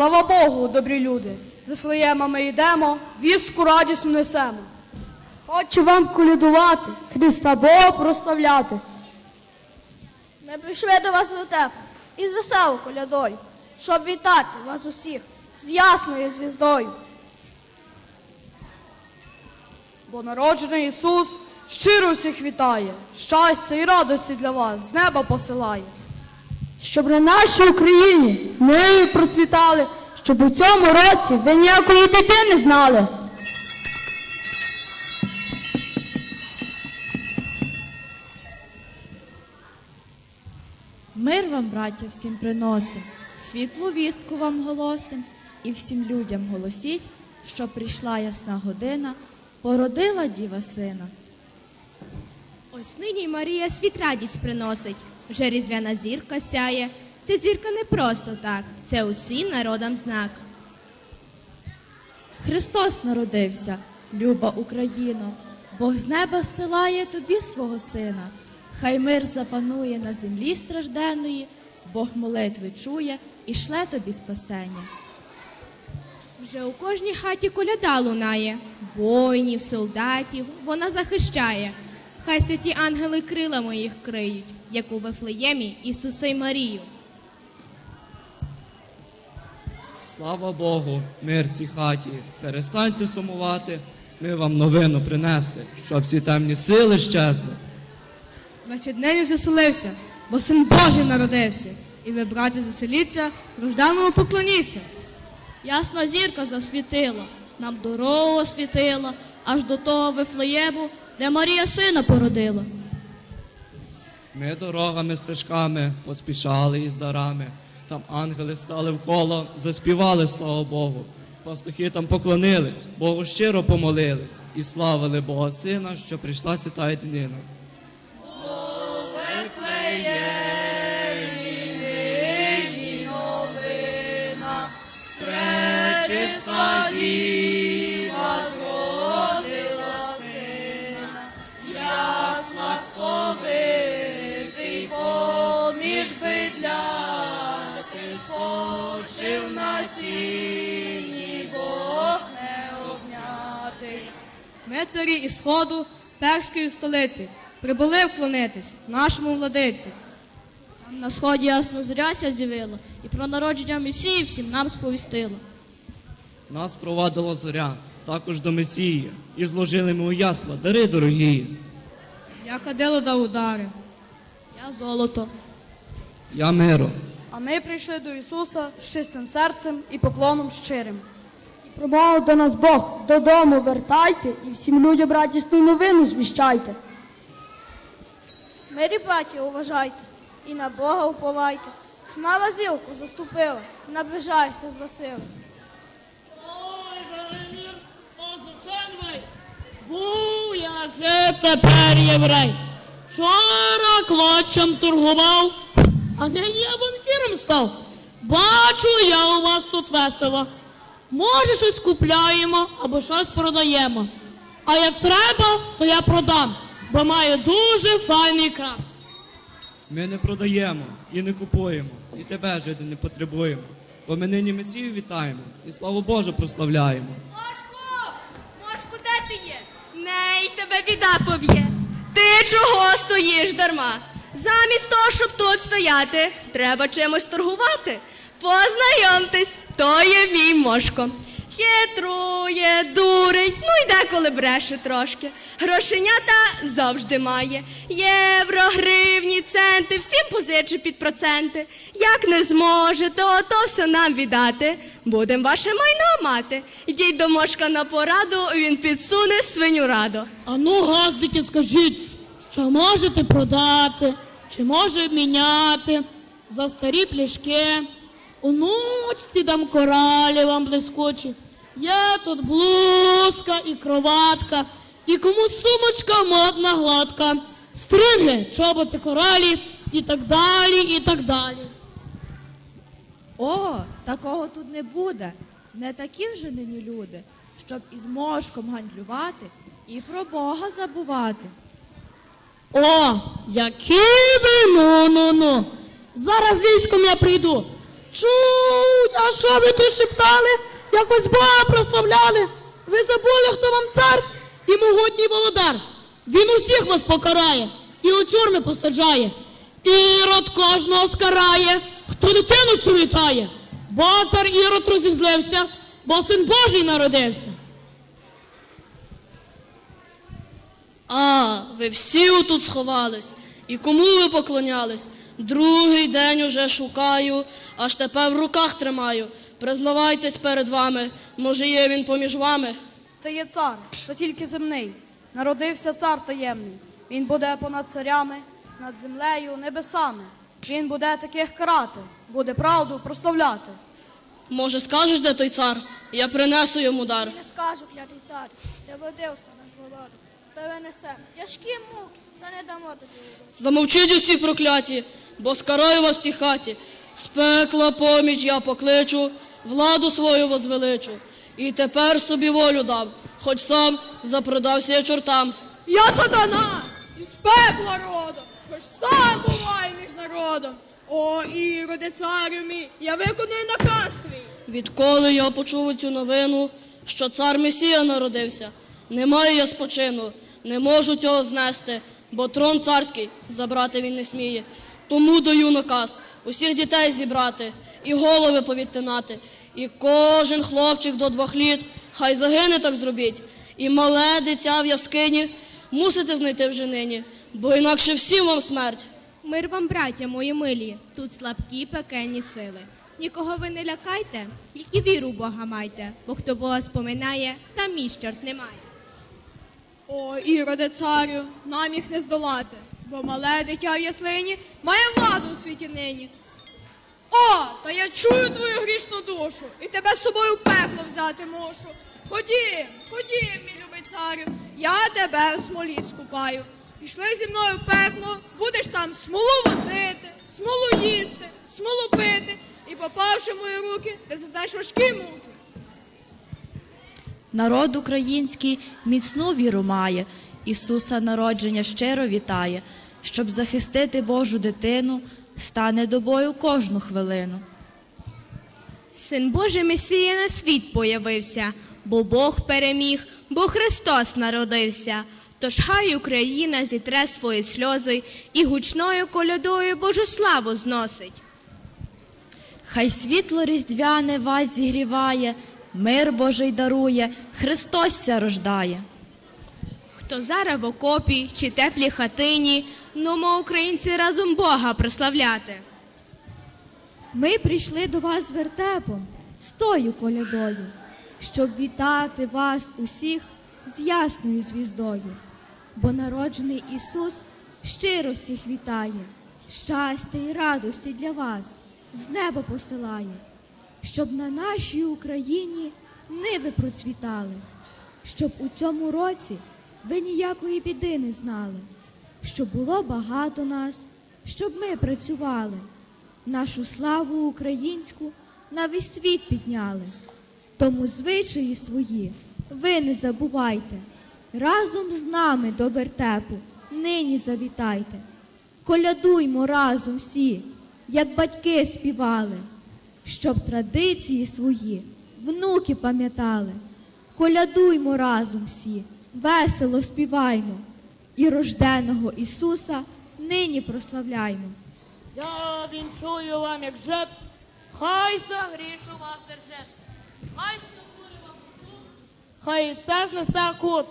Слава Богу, добрі люди. За Флеєма ми йдемо, вістку радісну несемо. Хочу вам колядувати, Христа Бога прославляти. Ми прийшли до вас в Лютев із веселою колядою, щоб вітати вас усіх з ясною звіздою. Бо народжений Ісус щиро всіх вітає, щастя і радості для вас з неба посилає. Щоб на нашій Україні ми процвітали, щоб у цьому році ви ніякої біди не знали. Мир вам, браття, всім приносим, світлу вістку вам голосим, і всім людям голосіть, що прийшла ясна година, породила діва сина. Ось нині Марія світ радість приносить, вже різдвяна зірка сяє. Ця зірка не просто так, це усім народам знак. Христос народився, люба Україно, Бог з неба зсилає тобі свого сина. Хай мир запанує на землі стражденної, Бог молитви чує і шле тобі спасення. Вже у кожній хаті коляда лунає, воїнів, солдатів вона захищає. Хай святі ангели крилами їх криють, як у Вифлеємі Ісуса й Марію. Слава Богу, мир цій хаті. Перестаньте сумувати. Ми вам новину принесли, щоб ці темні сили щезли. Весь від заселився, бо син Божий народився. І ви, браті, заселіться, рожданому поклоніться. Ясна зірка засвітила, нам дорогу освітила, аж до того Вифлеєму, де Марія сина породила. Ми дорогами, стежками поспішали із дарами. Там ангели стали вколо, заспівали, слава Богу. Пастухи там поклонились, Богу щиро помолились і славили Бога Сина, що прийшла свята днина. Ми, царі із сходу перської столиці, прибули вклонитись нашому владиці. Там на сході ясно зоряся з'явила, і про народження Месії всім нам сповістила. Нас провадила зоря, також до Месії, і зложили ми у ясла дари дорогі. Я кадило дав удари. Я золото. Я миро. А ми прийшли до Ісуса з чистим серцем і поклоном щирим. Промовив до нас Бог, додому вертайте і всім людям радісну новину звіщайте. Мирі браті, уважайте і на Бога уповайте. Хмара зілку заступила, наближається з Василем. Ой, Велимір, позахенвай, був я же тепер єврей. Вчора клочем торгував, а нині я банкіром став. Бачу, я у вас тут весело. Може, щось купляємо або щось продаємо. А як треба, то я продам, бо маю дуже файний крафт. Ми не продаємо і не купуємо, і тебе жити не потребуємо. Бо ми нині Месію вітаємо і славу Божу прославляємо. Мошко! Мошко, де ти є? Ней тебе біда поб'є. Ти чого стоїш дарма? Замість того, щоб тут стояти, треба чимось торгувати. Познайомтесь, то є мій мошко. Хитрує, дурить, ну й деколи бреше трошки. Грошенята завжди має. Євро, гривні, центи, всім позиче під проценти. Як не зможете, ото все нам віддати. Будем ваше майно мати. Йдіть до мошка на пораду, він підсуне свиню радо. А ну, газдики, скажіть, що можете продати, чи може міняти за старі пляшки. Онучці дам коралі вам блискучі. Є тут блузка і кроватка, і кому сумочка модна гладка, стринги, чоботи коралі і так далі, і так далі. О, такого тут не буде. Не такі вже нині люди, щоб із мошком гандлювати і про Бога забувати. О, які ви ну ну ну. Зараз військом я прийду. Чуть а що ви тут шептали? Якось Бога прославляли. Ви забули, хто вам цар і могутній володар. Він усіх вас покарає і у тюрми посаджає. Ірод кожного скарає, хто дитину цю вітає. Бо цар Ірод розізлився, бо син Божий народився. А, ви всі отут сховались. І кому ви поклонялись? Другий день уже шукаю, аж тепер в руках тримаю. Признавайтесь перед вами, може є він поміж вами. Це є цар, то тільки земний. Народився цар таємний. Він буде понад царями, над землею, небесами. Він буде таких карати, буде правду прославляти. Може, скажеш, де той цар? Я принесу йому дар. Не скажу, клятий цар, я водився наш Перенесе тяжкі муки, та не дамо тобі. Замовчіть усі прокляті, бо скараю вас в тій хаті. З пекла поміч я покличу, владу свою возвеличу. І тепер собі волю дам, хоч сам запродався я чортам. Я сатана, із пекла родом, хоч сам буваю між народом. О, Іроде, царю мій, я виконую наказ твій. Відколи я почув цю новину, що цар Месія народився, немає я спочину, не можу цього знести, бо трон царський забрати він не сміє. Тому даю наказ усіх дітей зібрати і голови повідтинати. І кожен хлопчик до двох літ, хай загине так зробіть. І мале дитя в яскині мусите знайти вже нині, бо інакше всім вам смерть. Мир вам, браття мої милі, тут слабкі пекельні сили. Нікого ви не лякайте, тільки віру Бога майте, бо хто Бога споминає, там мій чорт немає. О, Іроде, царю, нам їх не здолати, бо мале дитя в яслині має владу у світі нині. О, та я чую твою грішну душу, і тебе з собою пекло взяти мушу. Ходім, ходім, мій любий царю, я тебе в смолі скупаю. Пішли зі мною в пекло, будеш там смолу возити, смолу їсти, смолу пити, і попавши в мої руки, ти зазнаєш важкі муки. Народ український міцну віру має, Ісуса народження щиро вітає, щоб захистити Божу дитину, стане до бою кожну хвилину. Син Божий Месія на світ появився, бо Бог переміг, бо Христос народився. Тож хай Україна зітре свої сльози і гучною колядою Божу славу зносить. Хай світло різдвяне вас зігріває, мир Божий дарує, Христос ся рождає. Хто зараз в окопі чи теплій хатині, ну ми, українці, разом Бога прославляти. Ми прийшли до вас з вертепом, з тою колядою, щоб вітати вас усіх з ясною звіздою, бо народжений Ісус щиро всіх вітає, щастя і радості для вас з неба посилає, щоб на нашій Україні ниви процвітали, щоб у цьому році ви ніякої біди не знали, щоб було багато нас, щоб ми працювали нашу славу українську на весь світ підняли. Тому звичаї свої ви не забувайте. Разом з нами до вертепу нині завітайте. Колядуймо разом всі, як батьки співали, щоб традиції свої внуки пам'ятали. Колядуймо разом всі, весело співаймо, і рожденого Ісуса нині прославляймо. Я вінчую вам, як жеб, хай загрішу вас держет, хай сумує вам суд, хай і це знесе кут.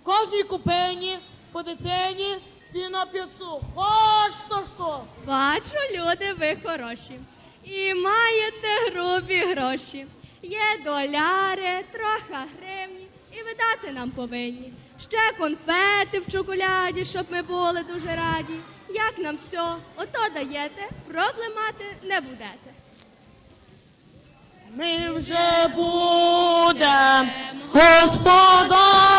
В кожній купині по дитині і на п'ятцу. Хоч то що. Бачу, люди, ви хороші. І маєте грубі гроші. Є доляри, трохи гривні, і видати нам повинні. Ще конфети в чоколяді, щоб ми були дуже раді. Як нам все, ото даєте, проблемати не будете. Ми вже будем, господарю,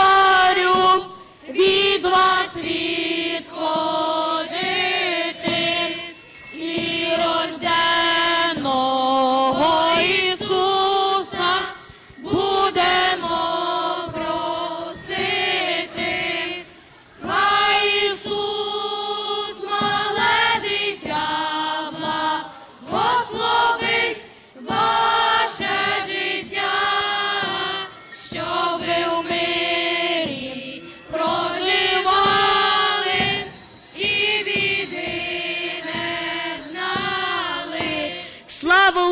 від вас відходити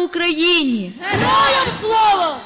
Україні! Героям слава!